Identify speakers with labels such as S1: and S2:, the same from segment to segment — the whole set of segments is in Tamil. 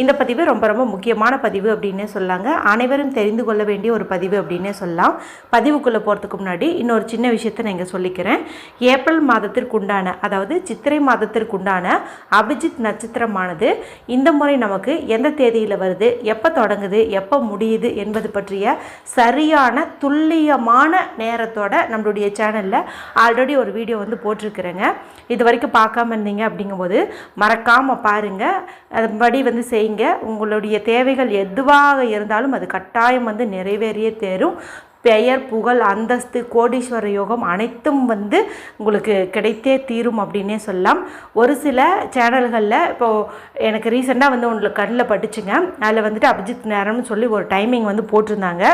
S1: இந்த பதிவு ரொம்ப ரொம்ப முக்கியமான பதிவு அப்படின்னே சொல்லாங்க. அனைவரும் தெரிந்து கொள்ள வேண்டிய ஒரு பதிவு அப்படின்னே சொல்லலாம். பதிவுக்குள்ளே போகிறதுக்கு முன்னாடி இன்னொரு சின்ன விஷயத்தை நான் இங்கே சொல்லிக்கிறேன். ஏப்ரல் மாதத்திற்குண்டான அதாவது சித்திரை மாதத்திற்கு உண்டான அபிஜித் நட்சத்திரமானது இந்த முறை நமக்கு எந்த தேதியில் வருது எப்போ தொடங்குது எப்போ முடியுது என்பது பற்றிய சரியான துல்லியமான நேரத்தோட நம்மளுடைய சேனலில் ஆல்ரெடி ஒரு வீடியோ வந்து போட்டிருக்கிறேங்க. இது வரைக்கும் பார்க்காம இருந்தீங்க அப்படிங்கும்போது மறக்காமல் பாருங்கள் அதுபடி வந்து செய்யுங்க. உங்களுடைய தேவைகள் எதுவாக இருந்தாலும் அது கட்டாயம் வந்து நிறைவேறியே தேரும். பெயர் புகழ் அந்தஸ்து கோடீஸ்வர யோகம் அனைத்தும் வந்து உங்களுக்கு கிடைத்தே தீரும் அப்படின்னே சொல்லலாம். ஒரு சில சேனல்களில் இப்போது எனக்கு ரீசெண்டாக வந்து உங்களுக்கு கண்ணில் பட்டுச்சுங்க. அதில் வந்துட்டு அபிஜித் நேரம்னு சொல்லி ஒரு டைமிங் வந்து போட்டிருந்தாங்க.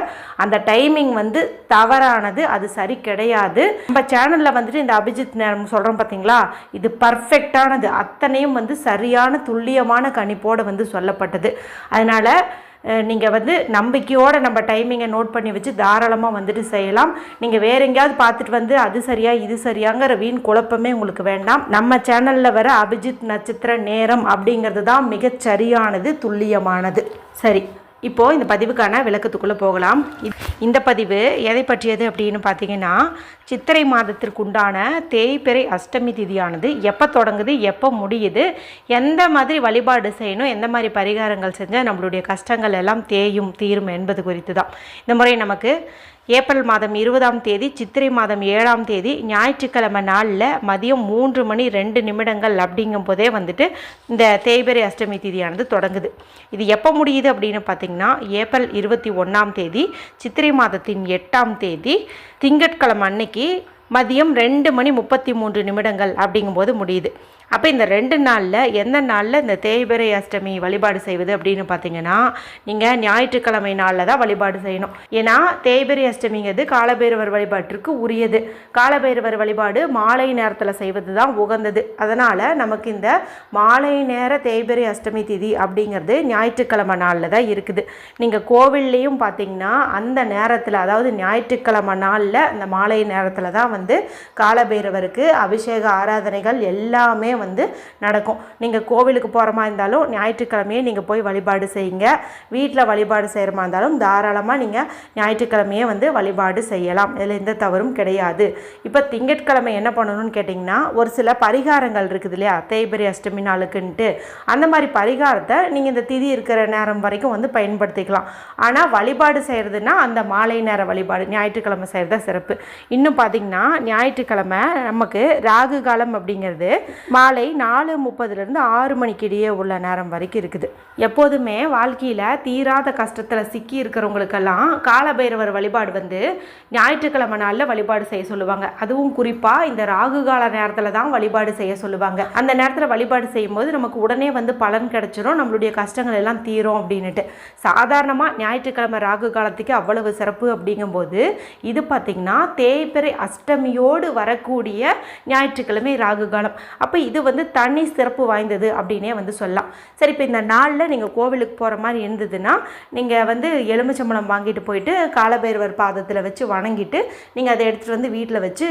S1: அந்த டைமிங் வந்து தவறானது அது சரி கிடையாது. நம்ம சேனலில் வந்துட்டு இந்த அபிஜித் நேரம் சொல்கிறோம் பார்த்தீங்களா இது பர்ஃபெக்டானது அத்தனையும் வந்து சரியான துல்லியமான கணிப்போடு வந்து சொல்லப்பட்டது. அதனால் நீங்கள் வந்து நம்பிக்கையோடு நம்ம டைமிங்கை நோட் பண்ணி வச்சு தாராளமாக வந்துட்டு செய்யலாம். நீங்கள் வேறு எங்கேயாவது பார்த்துட்டு வந்து அது சரியா இது சரியாங்கிற வீண் குழப்பமே உங்களுக்கு வேண்டாம். நம்ம சேனலில் வர அபிஜித் நட்சத்திர நேரம் அப்படிங்கிறது தான் மிகச் சரியானது துல்லியமானது. சரி இப்போது இந்த பதிவுக்கான விளக்கத்துக்குள்ளே போகலாம். இந்த பதிவு எதை பற்றியது அப்படின்னு பார்த்தீங்கன்னா சித்திரை மாதத்திற்கு உண்டான தேய்பிறை அஷ்டமி திதியானது எப்போ தொடங்குது எப்போ முடியுது எந்த மாதிரி வழிபாடு செய்யணும் எந்த மாதிரி பரிகாரங்கள் செஞ்சால் நம்மளுடைய கஷ்டங்கள் எல்லாம் தேயும் தீரும் என்பது குறித்து தான் இந்த முறை நமக்கு ஏப்ரல் மாதம் இருபதாம் தேதி சித்திரை மாதம் ஏழாம் தேதி ஞாயிற்றுக்கிழமை நாளில் மதியம் மூன்று மணி ரெண்டு நிமிடங்கள் அப்படிங்கும் போதே வந்துட்டு இந்த தேய்பிறை அஷ்டமி திதியானது தொடங்குது. இது எப்போ முடியுது அப்படின்னு பார்த்தீங்கன்னா ஏப்ரல் இருபத்தி ஒன்றாம் தேதி சித்திரை மாதத்தின் எட்டாம் தேதி திங்கட்கிழமை அன்னைக்கு மதியம் ரெண்டு மணி முப்பத்தி மூன்று நிமிடங்கள் அப்படிங்கும்போது முடியுது. அப்போ இந்த ரெண்டு நாளில் எந்த நாளில் இந்த தேய்பிறை அஷ்டமி வழிபாடு செய்வது அப்படின்னு பார்த்தீங்கன்னா நீங்கள் ஞாயிற்றுக்கிழமை நாளில் தான் வழிபாடு செய்யணும். ஏன்னா தேய்பிறை அஷ்டமிங்கிறது காலபைரவர் வழிபாட்டிற்கு உரியது. காலபைரவர் வழிபாடு மாலை நேரத்தில் செய்வது தான் உகந்தது. அதனால் நமக்கு இந்த மாலை நேர தேய்பிறை அஷ்டமி திதி அப்படிங்கிறது ஞாயிற்றுக்கிழமை நாளில் தான் இருக்குது. நீங்கள் கோவில்லையும் பார்த்தீங்கன்னா அந்த நேரத்தில் அதாவது ஞாயிற்றுக்கிழமை நாளில் அந்த மாலை நேரத்தில் தான் வந்து காலபைரவருக்கு அபிஷேக ஆராதனைகள் எல்லாமே வந்து நடக்கும். நீங்கள் கோவிலுக்கு போகிற மாதிரி இருந்தாலும் ஞாயிற்றுக்கிழமையே நீங்கள் போய் வழிபாடு செய்யுங்க. வீட்டில் வழிபாடு செய்கிற மாதிரி இருந்தாலும் தாராளமாக நீங்கள் ஞாயிற்றுக்கிழமையே வந்து வழிபாடு செய்யலாம். இதில் எந்த தவறும் கிடையாது. இப்போ திங்கட்கிழமை என்ன பண்ணணும்னு கேட்டிங்கன்னா ஒரு சில பரிகாரங்கள் இருக்குது இல்லையா? தேய்பெரி அஷ்டமி நாளுக்குன்ட்டு. அந்த மாதிரி பரிகாரத்தை நீங்கள் இந்த திதி இருக்கிற நேரம் வரைக்கும் வந்து பயன்படுத்திக்கலாம். ஆனால் வழிபாடு செய்கிறதுனா அந்த மாலை நேர வழிபாடு ஞாயிற்றுக்கிழமை செய்கிறது சிறப்பு. இன்னும் பார்த்தீங்கன்னா ஞாயிற்றுக்கிழமை நமக்கு ராகு காலம் அப்படிங்கிறது மா காலை நாலு முப்பதுலேருந்து ஆறு மணிக்கு இடையே உள்ள நேரம் வரைக்கும் இருக்குது. எப்போதுமே வாழ்க்கையில் தீராத கஷ்டத்தில் சிக்கி இருக்கிறவங்களுக்கெல்லாம் காலபைரவர் வழிபாடு வந்து ஞாயிற்றுக்கிழமை நாளில் வழிபாடு செய்ய சொல்லுவாங்க. அதுவும் குறிப்பாக இந்த ராகு கால நேரத்தில் தான் வழிபாடு செய்ய சொல்லுவாங்க. அந்த நேரத்தில் வழிபாடு செய்யும்போது நமக்கு உடனே வந்து பலன் கிடைச்சிரும் நம்மளுடைய கஷ்டங்கள் எல்லாம் தீரும் அப்படின்னுட்டு. சாதாரணமாக ஞாயிற்றுக்கிழமை ராகு காலத்துக்கு அவ்வளவு சிறப்பு அப்படிங்கும்போது இது பார்த்திங்கன்னா தேய்பிறை அஷ்டமியோடு வரக்கூடிய ஞாயிற்றுக்கிழமை ராகு காலம். அப்போ இது வந்து தனி சிறப்பு வாய்ந்தது அப்படின்னே வந்து சொல்லலாம். சரி இப்போ இந்த நாளில் நீங்கள் கோவிலுக்கு போகிற மாதிரி இருந்ததுன்னா நீங்கள் வந்து எலுமிச்சம்பழம் வாங்கிட்டு போயிட்டு காலபைரவர் பாதத்தில் வச்சு வணங்கிட்டு நீங்கள் அதை எடுத்துகிட்டு வந்து வீட்டில் வச்சு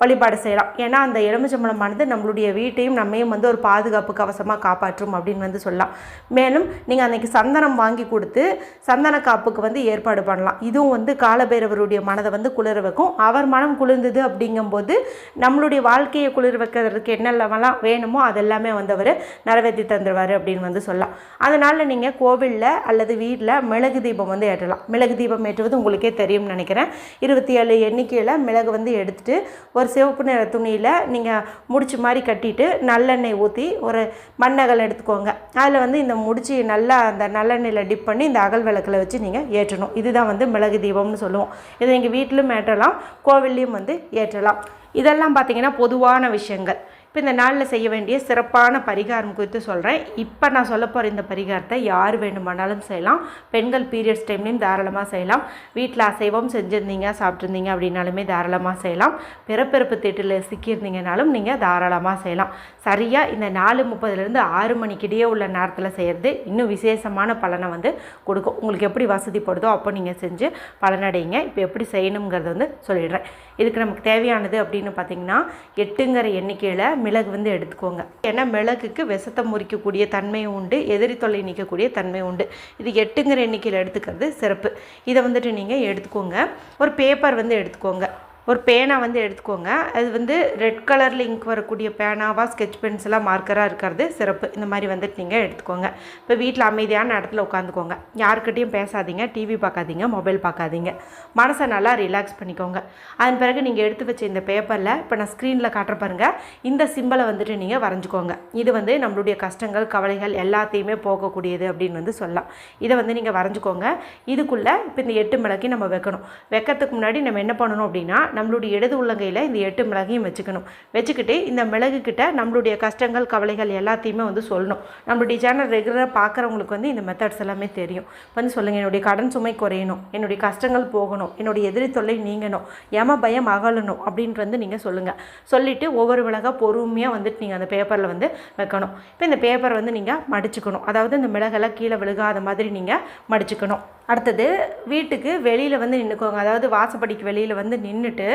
S1: வழிபாடு செய்யலாம். ஏன்னா அந்த எலுமிச்சம்பழமானது நம்மளுடைய வீட்டையும் நம்மையும் வந்து ஒரு பாதுகாப்பு கவசமாக காப்பாற்றும் அப்படின்னு வந்து சொல்லலாம். மேலும் நீங்கள் அன்றைக்கி சந்தனம் வாங்கி கொடுத்து சந்தன காப்புக்கு வந்து ஏற்பாடு பண்ணலாம். இதுவும் வந்து காலபைரவருடைய மனதை வந்து குளிர வைக்கும். அவர் மனம் குளிர்ந்தது அப்படிங்கும்போது நம்மளுடைய வாழ்க்கையை குளிர் வைக்கிறதுக்கு என்னெல்லாம் வேணுமோ அதெல்லாமே வந்து அவர் நிறைவேற்றி தந்துடுவார் அப்படின்னு வந்து சொல்லலாம். அதனால் நீங்கள் கோவிலில் அல்லது வீட்டில் மிளகு தீபம் வந்து ஏற்றலாம். மிளகு தீபம் ஏற்றுவது உங்களுக்கே தெரியும்னு நினைக்கிறேன். இருபத்தி ஏழு எண்ணிக்கையில் மிளகு வந்து எடுத்துகிட்டு ஒரு சிவப்பு நிற துணியில் நீங்கள் முடிச்சு மாதிரி கட்டிட்டு நல்லெண்ணெய் ஊற்றி ஒரு மண்ணகல் எடுத்துக்கோங்க. அதில் வந்து இந்த முடிச்சு நல்லா அந்த நல்லெண்ணெயில் டிப் பண்ணி இந்த அகல் விளக்கில் வச்சு நீங்கள் ஏற்றணும். இதுதான் வந்து மிளகு தீபம்னு சொல்லுவோம். இதை நீங்கள் வீட்டிலும் ஏற்றலாம் கோவில்லையும் வந்து ஏற்றலாம். இதெல்லாம் பார்த்திங்கன்னா பொதுவான விஷயங்கள். இப்போ இந்த நாளில் செய்ய வேண்டிய சிறப்பான பரிகாரம் குறித்து சொல்கிறேன். இப்போ நான் சொல்ல போகிற இந்த பரிகாரத்தை யார் வேண்டுமானாலும் செய்யலாம். பெண்கள் பீரியட்ஸ் டைம்லையும் தாராளமாக செய்யலாம். வீட்டில் அசைவம் செஞ்சுருந்தீங்க சாப்பிட்ருந்தீங்க அப்படின்னாலுமே தாராளமாக செய்யலாம். பிறப்பிறப்பு தீட்டில் சிக்கியிருந்தீங்கனாலும் நீங்கள் தாராளமாக செய்யலாம். சரியாக இந்த நாலு முப்பதுலேருந்து ஆறு மணிக்கிடையே உள்ள நேரத்தில் செய்கிறது இன்னும் விசேஷமான பலனை வந்து கொடுக்கும். உங்களுக்கு எப்படி வசதிப்படுதோ அப்போ நீங்கள் செஞ்சு பலனடைங்க. இப்போ எப்படி செய்யணுங்கிறத வந்து சொல்லிடுறேன். இதுக்கு நமக்கு தேவையானது அப்படின்னு பார்த்தீங்கன்னா எட்டுங்கிற எண்ணிக்கையில் மிளகு வந்து எடுத்துக்கோங்க. ஏன்னா மிளகுக்கு விஷத்தை முறிக்கக்கூடிய தன்மை உண்டு எதிரி தொல்லை நீக்கக்கூடிய தன்மை உண்டு. இது எட்டுங்கிற எண்ணிக்கையில் எடுத்துக்கிறது சிறப்பு. இதை வந்துட்டு நீங்கள் எடுத்துக்கோங்க. ஒரு பேப்பர் வந்து எடுத்துக்கோங்க. ஒரு பேனா வந்து எடுத்துக்கோங்க. அது வந்து ரெட் கலரில் இங்க் வரக்கூடிய பேனாவாக ஸ்கெட்ச் பென்சிலாக மார்க்கராக இருக்கிறது சிறப்பு. இந்த மாதிரி வந்துட்டு நீங்கள் எடுத்துக்கோங்க. இப்போ வீட்டில் அமைதியான இடத்துல உட்காந்துக்கோங்க. யாருக்கிட்டையும் பேசாதீங்க. டிவி பார்க்காதீங்க மொபைல் பார்க்காதீங்க மனசை நல்லா ரிலாக்ஸ் பண்ணிக்கோங்க. அதன் பிறகு நீங்கள் எடுத்து வச்ச இந்த பேப்பரில் இப்போ நான் ஸ்க்ரீனில் காட்டுற பாருங்கள் இந்த சிம்பிளை வந்துட்டு நீங்கள் வரைஞ்சிக்கோங்க. இது வந்து நம்மளுடைய கஷ்டங்கள் கவலைகள் எல்லாத்தையுமே போகக்கூடியது அப்படின்னு வந்து சொல்லலாம். இதை வந்து நீங்கள் வரைஞ்சிக்கோங்க. இதுக்குள்ளே இப்போ இந்த எட்டு மிளகி நம்ம வைக்கணும். வைக்கிறதுக்கு முன்னாடி நம்ம என்ன பண்ணணும் அப்படின்னா நம்மளுடைய இடது உள்ளங்கையில் இந்த எட்டு மிளகையும் வச்சுக்கணும். வச்சுக்கிட்டு இந்த மிளகு கிட்ட நம்மளுடைய கஷ்டங்கள் கவலைகள் எல்லாத்தையுமே வந்து சொல்லணும். நம்மளுடைய சேனல் ரெகுலராக பார்க்குறவங்களுக்கு வந்து இந்த மெத்தட்ஸ் எல்லாமே தெரியும். வந்து சொல்லுங்கள் என்னுடைய கடன் சுமை குறையணும் என்னுடைய கஷ்டங்கள் போகணும் என்னுடைய எதிரி தொல்லை நீங்கணும் எம பயம் அகலணும் அப்படின்ட்டு வந்து நீங்கள் சொல்லுங்கள் சொல்லிவிட்டு ஒவ்வொரு மிளகா பொறுமையாக வந்துட்டு நீங்கள் அந்த பேப்பரில் வந்து வைக்கணும். இப்போ இந்த பேப்பரை வந்து நீங்கள் மடிச்சுக்கணும். அதாவது இந்த மிளகெல்லாம் கீழே விழுகாத மாதிரி நீங்கள் மடிச்சுக்கணும். அடுத்தது வீட்டுக்கு வெளியில் வந்து நின்றுக்கோங்க அதாவது வாசப்படிக்கு வெளியில் வந்து நின்றுட்டு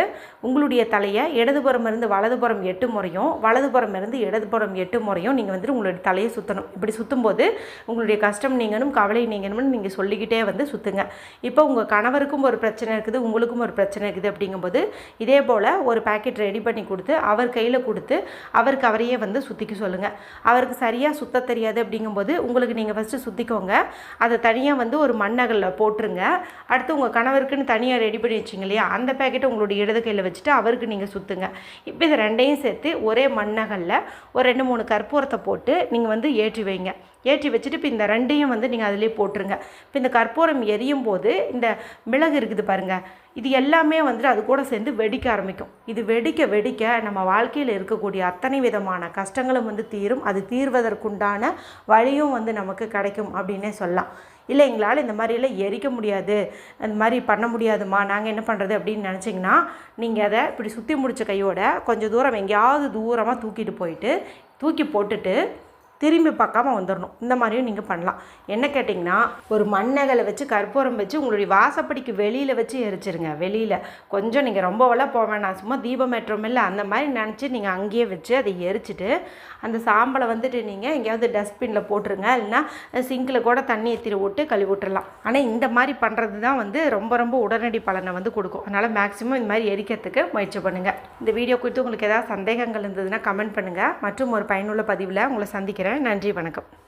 S1: உங்களுடைய தலையை இடதுபுறம் இருந்து வலதுபுறம் எட்டு முறையும் வலதுபுறம் இருந்து இடதுபுறம் எட்டு முறையும் நீங்கள் வந்துட்டு உங்களுடைய தலையை சுற்றணும் இப்படி சுற்றும்போது உங்களுடைய கஷ்டம் நீங்கணும் கவலை நீங்கணும்னு நீங்கள் சொல்லிக்கிட்டே வந்து சுற்றுங்க இப்போ உங்கள் கணவருக்கும் ஒரு பிரச்சனை இருக்குது உங்களுக்கும் ஒரு பிரச்சனை இருக்குது அப்படிங்கும்போது இதே போல் ஒரு பேக்கெட் ரெடி பண்ணி கொடுத்து அவர் கையில் கொடுத்து அவருக்கு அவரையே வந்து சுற்றிக்க சொல்லுங்கள் அவருக்கு சரியாக சுத்த தெரியாது அப்படிங்கும்போது உங்களுக்கு நீங்கள் ஃபஸ்ட்டு சுற்றிக்கோங்க அதை தனியாக வந்து ஒரு மண்ணகலில் போட்டுருங்க. அடுத்து உங்கள் கணவருக்குன்னு தனியாக ரெடி பண்ணி வச்சிங்க இல்லையா? அந்த பேக்கெட்டை உங்களுடைய இடது கையில் வச்சுட்டு அவருக்கு நீங்கள் சுற்றுங்க இப்போ இது ரெண்டையும் சேர்த்து ஒரே மண்ணகல்ல ஒரு ரெண்டு மூணு கற்பூரத்தை போட்டு நீங்கள் வந்து ஏற்றி வைங்க. ஏற்றி வச்சுட்டு இப்போ இந்த ரெண்டையும் வந்து நீங்கள் அதிலே போட்டுருங்க. இப்போ இந்த கற்பூரம் எரியும் போது இந்த மிளகு இருக்குது பாருங்கள் இது எல்லாமே வந்துட்டு அது கூட சேர்ந்து வெடிக்க ஆரம்பிக்கும். இது வெடிக்க வெடிக்க நம்ம வாழ்க்கையில் இருக்கக்கூடிய அத்தனை விதமான கஷ்டங்களும் வந்து தீரும். அது தீர்வதற்குண்டான வழியும் வந்து நமக்கு கிடைக்கும் அப்படின்னே சொல்லலாம். இல்லை எங்களால் இந்த மாதிரியெல்லாம் எரிக்க முடியாது. அந்த மாதிரி பண்ண முடியாதுமா நாங்கள் என்ன பண்ணுறது அப்படின்னு நினச்சிங்கன்னா நீங்கள் அதை இப்படி சுற்றி முடித்த கையோட கொஞ்சம் தூரம் எங்கேயாவது தூரமாக தூக்கிட்டு போயிட்டு தூக்கி போட்டுட்டு திரும்பி பார்க்காம வந்துடணும் இந்த மாதிரியும் நீங்கள் பண்ணலாம். என்ன கேட்டிங்கன்னா ஒரு மண்ணகலை வச்சு கற்பூரம் வச்சு உங்களுடைய வாசப்படிக்கு வெளியில் வச்சு எரிச்சிருங்க. வெளியில். கொஞ்சம் நீங்கள் ரொம்ப வளம் போக வேணாம். சும்மா தீபம் ஏற்றோம் இல்லை அந்த மாதிரி நினச்சி நீங்கள் அங்கேயே வச்சு அதை எரிச்சிட்டு அந்த சாம்பலை வந்துட்டு நீங்கள் எங்கேயாவது டஸ்ட்பினில் போட்டுருங்க. இல்லைன்னா சிங்கில் கூட தண்ணி ஏற்றி விட்டு கழுவி விட்டுறலாம். ஆனால் இந்த மாதிரி பண்ணுறது தான் வந்து ரொம்ப ரொம்ப உடனடி பலனை வந்து கொடுக்கும். அதனால் மேக்ஸிமம் இந்த மாதிரி எரிக்கிறதுக்கு முயற்சி பண்ணுங்கள் இந்த வீடியோ குறித்து உங்களுக்கு ஏதாவது சந்தேகங்கள் இருந்ததுன்னா கமெண்ட் பண்ணுங்கள் மற்றும் ஒரு பயனுள்ள பதிவில் உங்களை சந்திக்கிறேன். நன்றி வணக்கம்.